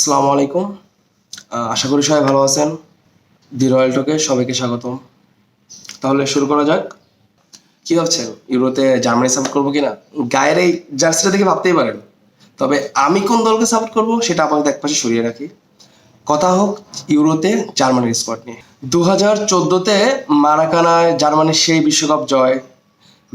আসসালামু আলাইকুম। আশা করি সবাই ভালো আছেন। দি রয়্যাল টকে সবাইকে স্বাগতম। তাহলে শুরু করা যাক। কি ভাবছেন? ইউরোতে জার্মানি সাপোর্ট করব কিনা? গায়ের এই জার্সিটা দেখে ভাবতেই পারেন। তবে আমি কোন দলকে সাপোর্ট করব সেটা আপাতত একপাশে সরিয়ে রাখি। কথা হোক, ইউরোতে জার্মানির স্পট নিয়ে। দু হাজার চোদ্দোতে মারাকানায় জার্মানির সেই বিশ্বকাপ জয়,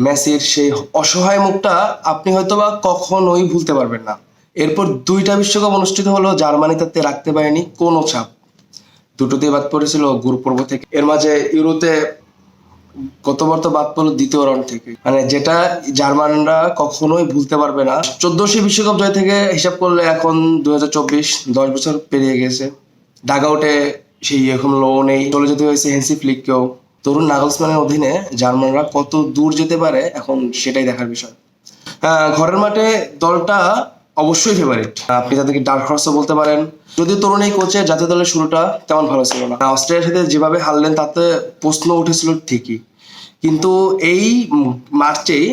মেসির সেই অসহায় মুখটা আপনি হয়তোবা কখনোই ভুলতে পারবেন না। এরপর দুইটা বিশ্বকাপ অনুষ্ঠিত হলো জার্মানি তাতে রাখতে পারেনি, কোনো চাপ দুটোতেই বাদ পড়েছিল গ্রুপ পর্ব থেকে। এর মাঝে ইউরোতে গতবার তো বাদ পড়ল দ্বিতীয় রাউন্ড থেকে। মানে যেটা জার্মানরা কখনোই ভুলতে পারবে না। চোদ্দশো বিশ্বকাপ জয় থেকে হিসাব করলে এখন দু হাজার চব্বিশ দশ বছর পেরিয়ে গেছে। ডাগ আউটে সেই এখন লো নেই। চলে যেতে হয়েছে হেন্সি ফ্লিককেও। তরুণ নাগলসম্যানের অধীনে জার্মানরা কত দূর যেতে পারে, এখন সেটাই দেখার বিষয়। ঘরের মাঠে দলটা অবশ্যই ফেভারিট আপনি তাদেরকে ডার্ক হর্সও বলতে পারেন। যদিও তরুণ এই কোচের জাতীয় দলের শুরুটা তেমন ভালো ছিল না। অস্ট্রেলিয়ার সাথে যেভাবে হারলেন, তাতে প্রশ্ন উঠেছিল ঠিকই। কিন্তু এই মার্চেই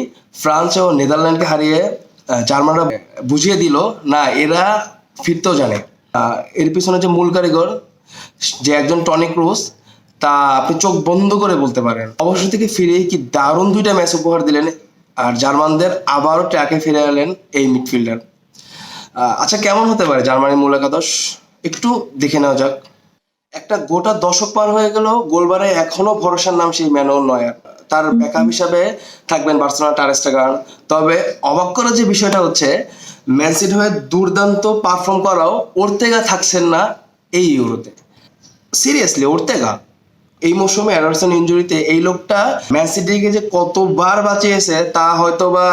ফ্রান্স ও নেদারল্যান্ডকে হারিয়ে জার্মানরা বুঝিয়ে দিল, না, এরা ফিরতেও জানে। এর পিছনে যে মূল কারিগর, যে একজন টনিক ক্রুজ, তা আপনি চোখ বন্ধ করে বলতে পারেন। অবশ্য থেকে ফিরে কি দারুণ দুইটা ম্যাচ উপহার দিলেন, আর জার্মানদের আবারও ট্র্যাকে ফিরে এলেন এই মিডফিল্ডার আচ্ছা কেমন হতে পারে জার্মানির মূল একাদশ? একটু দেখে নেওয়া যাক। একটা গোটা দশক পার হয়ে গেল গোলবারে এখনও ভরসার নাম সেই ম্যানুয়াল নয়ার। তার ব্যাকআপ হিসাবে থাকবেন বার্সেলোনা টারেস্টাগান তবে অবাক করার যে বিষয়টা হচ্ছে ম্যানসিটি হয়ে দুর্দান্ত পারফর্ম করাও ওর্তেগা থাকছেন না এই ইউরোতে। Seriously, Ortega? এই মৌসুমে অ্যাডারসন ইঞ্জুরিতে এই লোকটা ম্যান সিটিকে যে কতবার বাঁচিয়েছে, তা হয়তো বা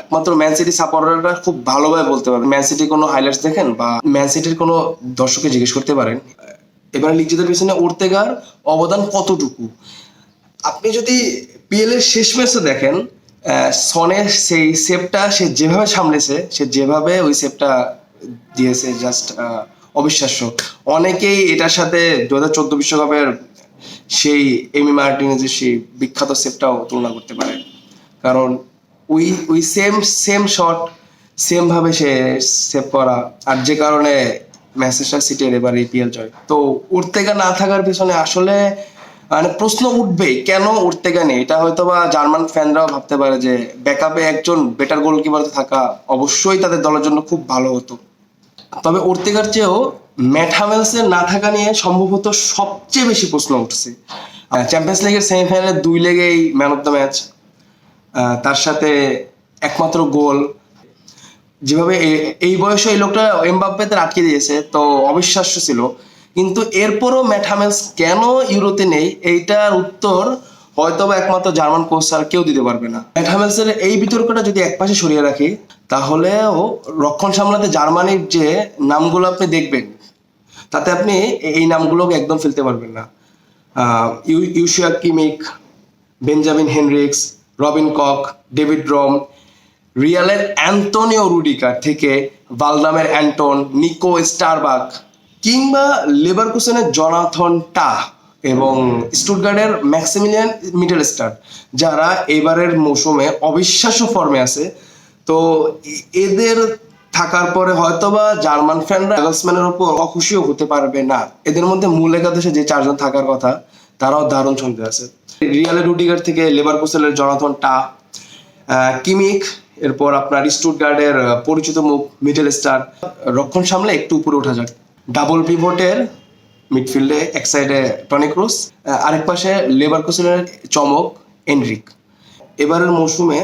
একমাত্র ম্যান সিটি সাপোর্টাররা খুব ভালোভাবে বলতে পারবে। ম্যান সিটির কোনো হাইলাইটস দেখেন বা ম্যান সিটির কোনো দর্শককে জিজ্ঞেস করতে পারেন। এবার লিগ পিছনে ওর্তেগার অবদান কতটুকু? আপনি যদি পিএল এর শেষ ম্যাচে দেখেন সনের সেই সেপটা সে যেভাবে সামলেছে, সে যেভাবে ওই সেপটা দিয়েছে জাস্ট অবিশ্বাস্য। অনেকেই এটার সাথে দু হাজার চোদ্দ বিশ্বকাপের সেই এমি মার্টিনেজের সেই বিখ্যাত সেপটাও তুলনা করতে পারে। কারণ ওই ওই সেম সেম শট সেম ভাবে সে সেভ করা, আর যে কারণে ম্যানচেস্টার সিটির এবার এপিএল জয়। তো উর্তেগা না থাকার পিছনে আসলে মানে প্রশ্ন উঠবে কেন উর্তেগা নেই? এটা হয়তো বা জার্মান ফ্যানরাও ভাবতে পারে যে ব্যাকআপে একজন বেটার গোলকিপার থাকা অবশ্যই তাদের দলের জন্য খুব ভালো হতো। তবে ওর্তেগার চেয়েও ম্যাট হামেলসের না থাকা নিয়ে সম্ভবত সবচেয়ে বেশি প্রশ্ন উঠছে। চ্যাম্পিয়ন্স লিগের সেমিফাইনালে দুই লেগেই ম্যান অফ দ্য ম্যাচ তার সাথে একমাত্র গোল। যেভাবে এই বয়সে এই লোকটা এমবাপ্পেতে আটকে দিয়েছে, তো অবিশ্বাস্য ছিল। কিন্তু এরপরও ম্যাট কেন ইউরোতে নেই, এইটার উত্তর হয়তো বা একমাত্র জার্মান কোচ আর কেউ দিতে পারবে না। ম্যাট হামেলসের এই বিতর্কটা যদি একপাশে সরিয়ে রাখি তাহলেও রক্ষণ সামলাতে জার্মানির যে নামগুলো আপনি দেখবেন, তাতে আপনি এই নামগুলো একদম ফেলতে পারবেন না। Joshua Kimmich, Benjamin Henrichs, Robin Koch, David Raum, রিয়ালের অ্যান্টোনিও রুডিকার থেকে ভালদামের অ্যান্টন, নিকো স্টারবাক, কিংবা লেভারকুসেনের জনাথন টা এবং স্টুটগার্ডের ম্যাক্সিমিলিয়ান মিডল স্টার যারা এবারের মৌসুমে অবিশ্বাস্য ফর্মে আছে তো এদের থাকার পরে হয়তোবা জার্মান ফ্যানরা এগলসম্যানের উপর অখুশিও হতে পারবে না। এদের মধ্যে মূল একাদশে যে চারজন থাকার কথা, তারাও দারুণ ছন্দে আছে। রিয়ালের রুডিগার থেকে লেভারকুসেনের জনাথন টা কিমিক, এরপর আপনার স্টুটগার্ডের পরিচিত মুখ মিডল স্টার, রক্ষণ সামলে একটু উপরে ওঠা যাক। ডাবল পিভটের মিডফিল্ডে এক সাইডে টনি ক্রুস আরেক পাশে লেভারকুসেনের চমক এনরিক। এবারের মৌসুমে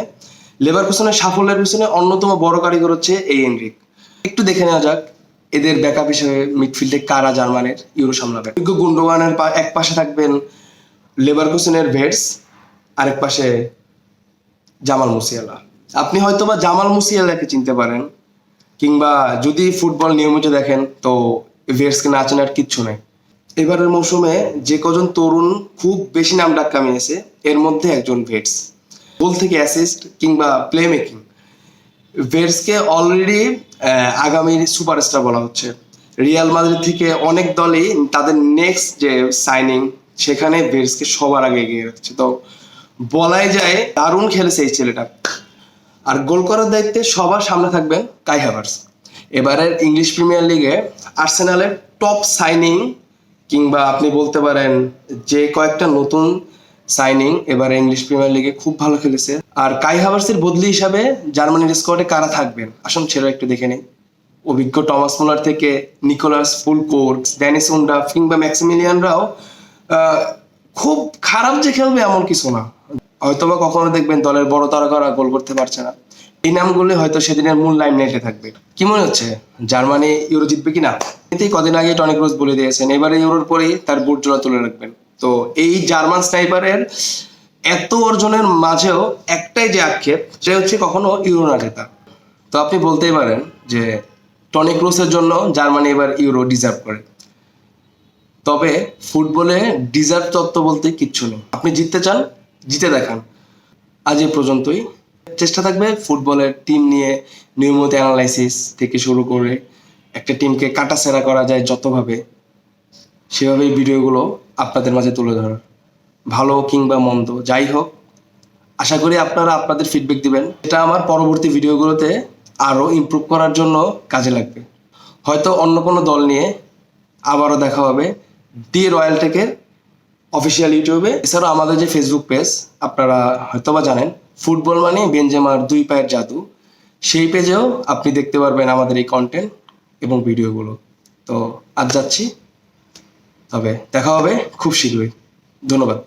লেভারকুসেনের সাফল্যের পিছনে অন্যতম বড় কারিগর হচ্ছে এই এনরিক একটু দেখে নেওয়া যাক, এদের ব্যাকআপ হিসেবে মিডফিল্ডে কারা জার্মানের ইউরো সামলাবে? গুন্ডোগানের এক পাশে থাকবেন লেভারকুসেনের ভেটস আরেক পাশে জামাল মুসিয়ালা। আপনি হয়তো বা জামাল মুসিয়ালাকে চিনতে পারেন, কিংবা যদি ফুটবল নিয়মিত দেখেন, তো ভেটসকে না চেনার কিচ্ছু নেই। এবারের মৌসুমে যে কজন তরুণ খুব বেশি নাম ডাক কামিয়েছে এর মধ্যে একজন ভেটস গোল থেকে অ্যাসিস্ট কিংবা প্লে মেকিং ভেটসকে অলরেডি আগামী সুপারস্টার বলা হচ্ছে। রিয়াল মাদ্রিদ থেকে অনেক দলই তাদের নেক্সট যে সাইনিং সেখানে ভেটসকে সবার আগে এগিয়ে রাখছে। তো বলাই যায়, দারুণ খেলেছে এই ছেলেটা। আর গোল করার দায়িত্বে সবার সামনে থাকবেন কাই হ্যাভার্স এবারের ইংলিশ প্রিমিয়ার লিগে আর্সেনালের টপ সাইনিং কিংবা আপনি বলতে পারেন যে কয়েকটা নতুন সাইনিং এবারে ইংলিশ প্রিমিয়ার লিগে খুব ভালো খেলেছে। আর কাই হাভার্সের বদলি হিসাবে জার্মানির স্কোয়াডে কারা থাকবেন? আসুন সেটা একটু দেখে নেই। অভিজ্ঞ টমাস মুলার থেকে নিকোলাস ফুলকোর্ট ড্যানিস উন্ডা কিংবা ম্যাক্সিমিলিয়ানরাও খুব খারাপ যে খেলবে এমন কিছু না। হয়তোবা কখনো দেখবেন দলের বড় তারকারা গোল করতে পারছে না। এই নামগুলি হয়তো সেদিনের মূল লাইন নেটে থাকবে। কি মনে হচ্ছে? জার্মানি ইউরো জিতবে কিনা? এতেই কদিন আগে টনিক রোজ বলে দিয়েছেন, এবারে ইউরোর পরেই তার বুট জোড়া তুলে রাখবেন। তো এই জার্মান স্নাইপারের এত অর্জনের মাঝেও একটাই যে আক্ষেপ সে হচ্ছে কখনো ইউরো না জেতা তো আপনি বলতেই পারেন যে টনি ক্রুসের জন্য জার্মানি এবার ইউরো ডিজার্ভ করে। তবে ফুটবলে ডিজার্ভ তত্ত্ব বলতে কিচ্ছু নেই। আপনি জিততে চান, জিতে দেখান। আজ এ পর্যন্তই। চেষ্টা থাকবে ফুটবলের টিম নিয়ে নিয়মিত অ্যানালাইসিস থেকে শুরু করে একটা টিমকে কাটাছেড়া করা যায় যতভাবে, সেভাবেই ভিডিওগুলো আপনাদের মাঝে তুলে ধরার ভালো কিংবা মন্দ, যাই হোক, আশা করি আপনারা আপনাদের ফিডব্যাক দিবেন। এটা আমার পরবর্তী ভিডিওগুলোতে আরও ইমপ্রুভ করার জন্য কাজে লাগবে। হয়তো অন্য কোনো দল নিয়ে আবারও দেখা হবে। দি রয়্যাল টেকের অফিসিয়াল ইউটিউবে। এছাড়াও আমাদের যে ফেসবুক পেজ আপনারা হয়তোবা জানেন, ফুটবল মানে বেঞ্জেমার দুই পায়ের জাদু। সেই পেজেও আপনি দেখতে পারবেন আমাদের এই কন্টেন্ট এবং ভিডিওগুলো তো আজ যাচ্ছি। তবে দেখা হবে খুব শীঘ্রই। ধন্যবাদ।